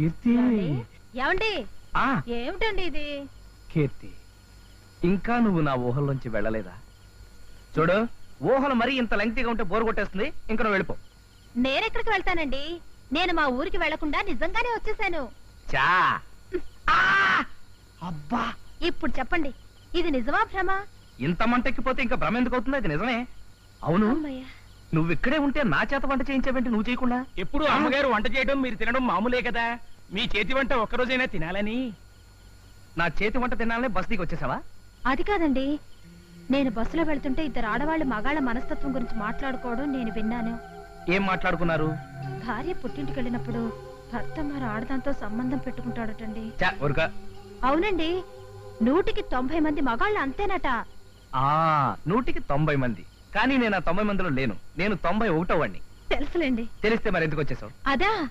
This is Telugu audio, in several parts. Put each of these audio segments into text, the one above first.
కీర్తి. ఏమండి? ఆ. ఏమిటండి ఇది? కీర్తి ఇంకా నువ్వు నా ఊహల్లోంచి వెళ్ళలేదా? చూడు ఊహలు మరీ ఇంత లెంగ్తీగా ఉంటే బోరు కొట్టేస్తుంది. ఇంకా నువ్వు వెళ్ళిపో. నేనెక్కడికి వెళ్తానండి? నేను మా ఊరికి వెళ్ళకుండా నిజంగానే వచ్చేసాను. చా ఆ! అబ్బా! ఇప్పుడు చెప్పండి ఇది నిజమా భ్రమ? ఇంత మంటెక్కిపోతే ఇంకా భ్రమ ఎందుకు అవుతుంది? అది నిజమే. అవును అమ్మయ్య. నువ్వు ఇక్కడే ఉంటే నా చేత వంట చేయించావేంటి నువ్వు చేయకుండా? ఎప్పుడు అమ్మగారు వంట చేయడం మీరు తినడం మామూలే కదా. మీ చేతి వంట ఒక్కరోజైనా తినాలని? నా చేతి వంట తినాలనే బస్ దిగి వచ్చేసావా అది కాదండి. నేను బస్సులో వెళ్తుంటే ఇద్దరు ఆడవాళ్ళు మగాళ్ళ మనస్తత్వం గురించి మాట్లాడుకోవడం నేను విన్నాను. ఏం మాట్లాడుకున్నారు? భార్య పుట్టింటికి వెళ్ళినప్పుడు భర్త మరి ఆడదాంతో సంబంధం పెట్టుకుంటాడటండి. అవునండి. నూటికి తొంభై మంది మగాళ్ళు అంతేనట. ఆ నూటికి తొంభై మంది. కానీ నేను ఆ తొంభై మందిలో లేను. నేను తొంభై ఒకటో వాడిని తెలుసులేండి. తెలిస్తే మరి ఎందుకు వచ్చేసావు? అదా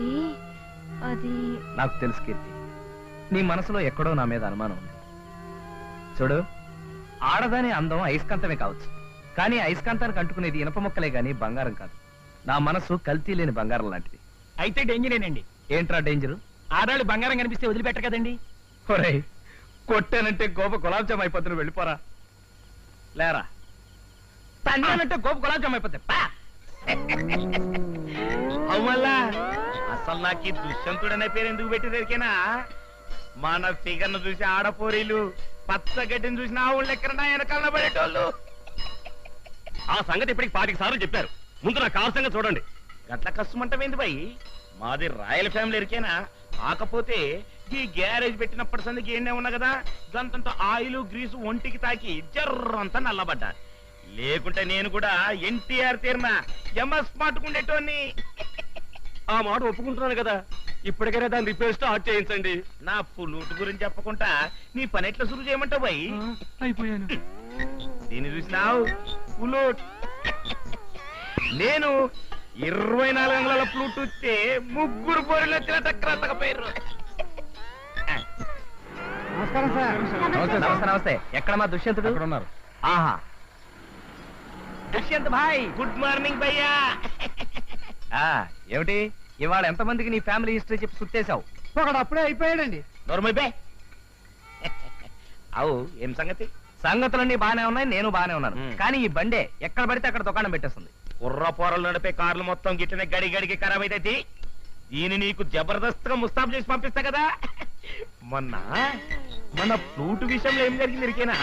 అది అది నాకు తెలుసు కీర్తి. నీ మనసులో ఎక్కడో నా మీద అనుమానం ఉంది. చూడు ఆడదాని అందం అయస్కాంతమే కావచ్చు. కానీ అయస్కాంతానికి అంటుకునేది ఇనప మొక్కలే గాని బంగారం కాదు. నా మనసు కల్తీ లేని బంగారం లాంటిది. అయితే డేంజరేనండి. ఏంట్రా డేంజరు? ఆడాళ్ళు బంగారం కనిపిస్తే వదిలిపెట్ట కదండి. ఒరేయ్ కొట్టానంటే గోప గులాబ్ జామ్ అయిపోతుంది వెళ్ళిపోరా. లేరా? తన్నానంటే గోప గులాబ్ జామ్ అయిపోతుంది. పా! అసలు నాకు ఈ దుష్యంతుడనే పేరు ఎందుకు పెట్టిరేరికేనా మన ఫిగర్ను చూసి ఆడపోరీలు పచ్చగడ్డిని చూసిన ఆవుళ్ళు ఎక్కడ వెనకాల పడేటోళ్ళు? ఆ సంగతి ఇప్పటికి పాతిక సార్లు చెప్పారు. ముందు నా కారు సంగతి చూడండి. గట్ల కష్టమంటమేంది బాయ్? మాది రాయల్ ఫ్యామిలీ ఎరికేనా కాకపోతే ఈ గ్యారేజ్ పెట్టినప్పటి సందికి ఏండే ఉన్నా కదా గంతంత ఆయిల్ గ్రీసు ఒంటికి తాకి జర్రంతా నల్లబడ్డా లేకుంటే నేను కూడా ఎన్టీఆర్ తీరిన ఎంఎస్ మాటుకుండేటోని ఆ మాట ఒప్పుకుంటున్నాను కదా. ఇప్పటికైనా దాన్ని రిపేర్ స్టార్ట్ చేయించండి. నా పులుటు గురించి చెప్పకుండా నీ పని ఎట్లా సురు చేయమంటావు బాయ్? అయిపోయాను. దీన్ని చూసినావు? పులూట్. నేను ఇరవై నాలుగు అంగుళాల ఫ్లూట్ వస్తే ముగ్గురు పోరీలు వచ్చిన నమస్తే ఎక్కడ మా దుష్యంతుడు? ఉన్నారు ఆహా. దుష్యంత్ భాయ్ గుడ్ మార్నింగ్ భయ్యా. ఆ ఏమిటి? ఇవాళ ఎంతమందికి నీ ఫ్యామిలీ హిస్టరీ చెప్పి సుట్టేశావు ఒకడు అప్పుడే అయిపోయాడండి. నోర్మల్ బే అవు ఏం సంగతి? సంగతులన్నీ బానే ఉన్నాయి నేను బానే ఉన్నాను. మ్. కానీ ఈ బండే ఎక్కడ పడితే అక్కడ దుకాణం పెట్టేస్తుంది. కుర్ర పోరలు నడిపే కార్లు మొత్తం గిట్లనే గడి గడికి ఖరాబ్ అయితే దీన్ని నీకు జబర్దస్త్గా ముస్తాబ్ చేసి పంపిస్తా కదా. మొన్న మన ఫ్లూట్ విషయంలో ఏం జరిగింది ఇరికేనా